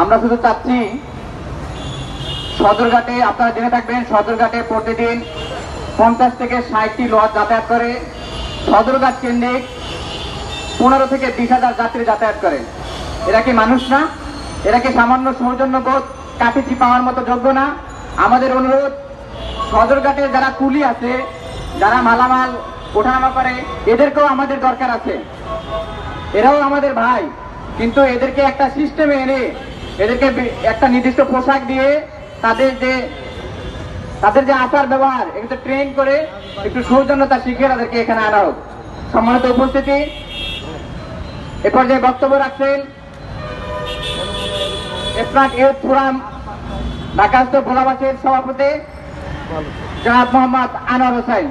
আমরা শুধু চাচ্ছি সদরঘাটে, আপনারা জেনে থাকবেন, সদরঘাটে প্রতিদিন পঞ্চাশ থেকে ষাটটি লজ যাতায়াত করে। সদরঘাট কেন্দ্রিক পনেরো থেকে বিশ হাজার যাত্রী যাতায়াত করে। এরা কি মানুষ না? এরা কি সামান্য সৌজন্য বোধ? কাঠিটি পাওয়ার মতো যোগ্য না? আমাদের অনুরোধ, সদরঘাটে যারা কুলি আছে, যারা মালামাল ওঠানামা করে, এদেরকেও আমাদের দরকার আছে। এরাও আমাদের ভাই, কিন্তু এদেরকে একটা সিস্টেমে এনে এদেরকে একটা নির্দিষ্ট পোশাক দিয়ে তাদের যে তাদের যে আচার ব্যবহার এগুলো ট্রেন করে একটু সৌজন্যতা শিখে তাদেরকে এখানে আনা হোক। সম্মানিত উপস্থিতি, এ পর্যায়ে বক্তব্য রাখছেন ঢাকাস্থ ভোলাবাসীর সভাপতি জনাব মোহাম্মদ আনোয়ার হোসেন।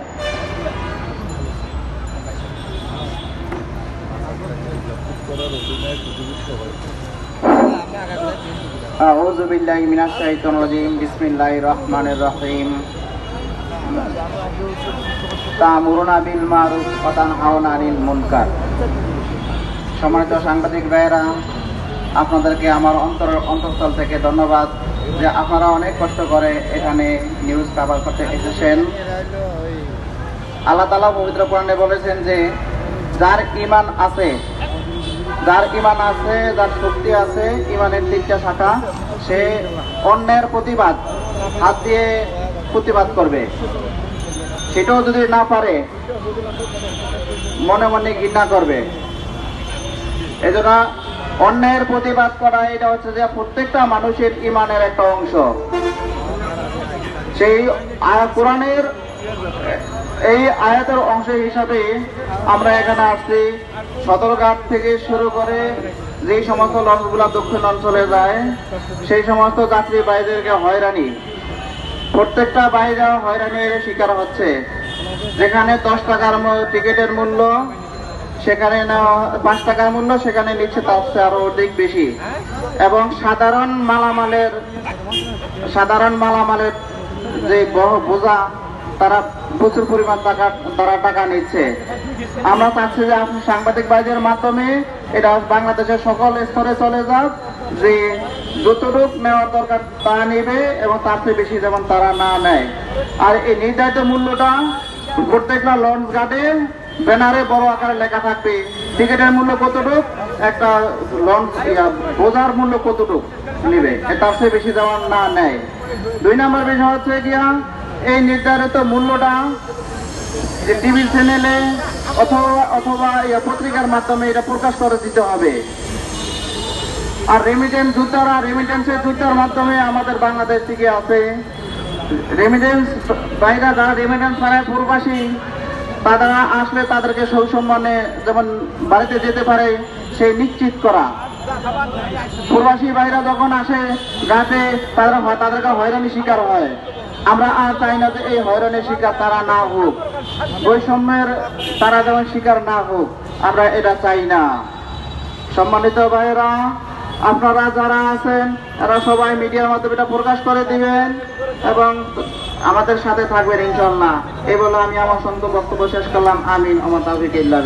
أعوذ بالله من الشيطان الرجيم بسم الله الرحمن الرحيم تأمرون بالمعروف وتنهون عن المنكر সম্মানিত সাংবাদিক ভাইয়েরা আপনাদেরকে আমার অন্তর অন্তঃস্থল থেকে ধন্যবাদ যে আপনারা অনেক কষ্ট করে এখানে নিউজ কভার করতে এসেছেন আল্লাহ তালা পবিত্র কোরআনে বলেছেন যে যার ইমান আছে যার ইমান আছে, যার শক্তি আছে, ইমানের তিনটা শাখা, সে অন্যের প্রতিবাদ, হাত দিয়ে প্রতিবাদ করবে। সেটাও যদি না পারে, মনে মনে ঘৃণা করবে। এজন্য অন্যের প্রতিবাদ করা, এটা হচ্ছে যে প্রত্যেকটা মানুষের ইমানের একটা অংশ। সেই কোরআনের এই আয়াতের অংশ হিসাবে আমরা এখানে আসছি। সদরঘাট থেকে শুরু করে যেই সমস্ত লঞ্চগুলো দক্ষিণ অঞ্চলে যায়, সেই সমস্ত যাত্রী বাইদেরকে হয়রানি। প্রত্যেকটা বাইরে হয়রানির শিকার হচ্ছে। যেখানে দশ টাকার টিকিটের মূল্য, সেখানে পাঁচ টাকার মূল্য, সেখানে নিচ্ছে তার চেয়ে আরও অধিক বেশি। এবং সাধারণ মালামালের সাধারণ মালামালের যে বোঝা তারা প্রচুর পরিমাণ টাকা, তারা টাকা নিচ্ছে। আমরা চাচ্ছি যে আপনি সাংবাদিক বাইদের মাধ্যমে এটা বাংলাদেশের সকল স্তরে চলে যাক, যে যতটুক নেওয়ার দরকার তা নেবে এবং তার চেয়ে বেশি যেমন তারা না নেয়। আর এই নির্ধারিত মূল্যটা প্রত্যেকটা লঞ্চ ঘাটে, ব্যানারে বড় আকারে লেখা থাকবে। টিকিটের মূল্য কতটুক? একটা লঞ্চ বোঝার মূল্য কতটুক নেবে? তার চেয়ে বেশি যেমন না নেয়। দুই নম্বর বিষয় হচ্ছে গিয়া এই নির্ধারিত মূল্যটা যে টিভি চ্যানেলে অথবা অথবা পত্রিকার মাধ্যমে এটা প্রকাশ করে দিতে হবে। আর রেমিটেন্স জুতারা রেমিটেন্সের জুতার মাধ্যমে আমাদের বাংলাদেশ থেকে আছে। রেমিটেন্স বাইরা যারা রেমিটেন্স ছাড়ায় প্রবাসী, তারা আসলে তাদেরকে সৌসম্মানে যেমন বাড়িতে যেতে পারে, সেই নিশ্চিত করা। প্রবাসী ভাইরা যখন আসে গাছে তারা তাদেরকে হয়রানি শিকার হয়। আমরা আর চাই না যে এই হয়রানির শিকার তারা না হোক। বৈষম্যের তারা যেমন শিকার না হোক, আমরা এটা চাই না। সম্মানিত ভাইয়েরা, আপনারা যারা আছেন তারা সবাই মিডিয়ার মাধ্যমে এটা প্রকাশ করে দিবেন এবং আমাদের সাথে থাকবেন ইনশাল্লাহ এই বলে আমি আমার সন্ত বক্তব্য শেষ করলাম। আমিন। আমার তাবিক ইল্লা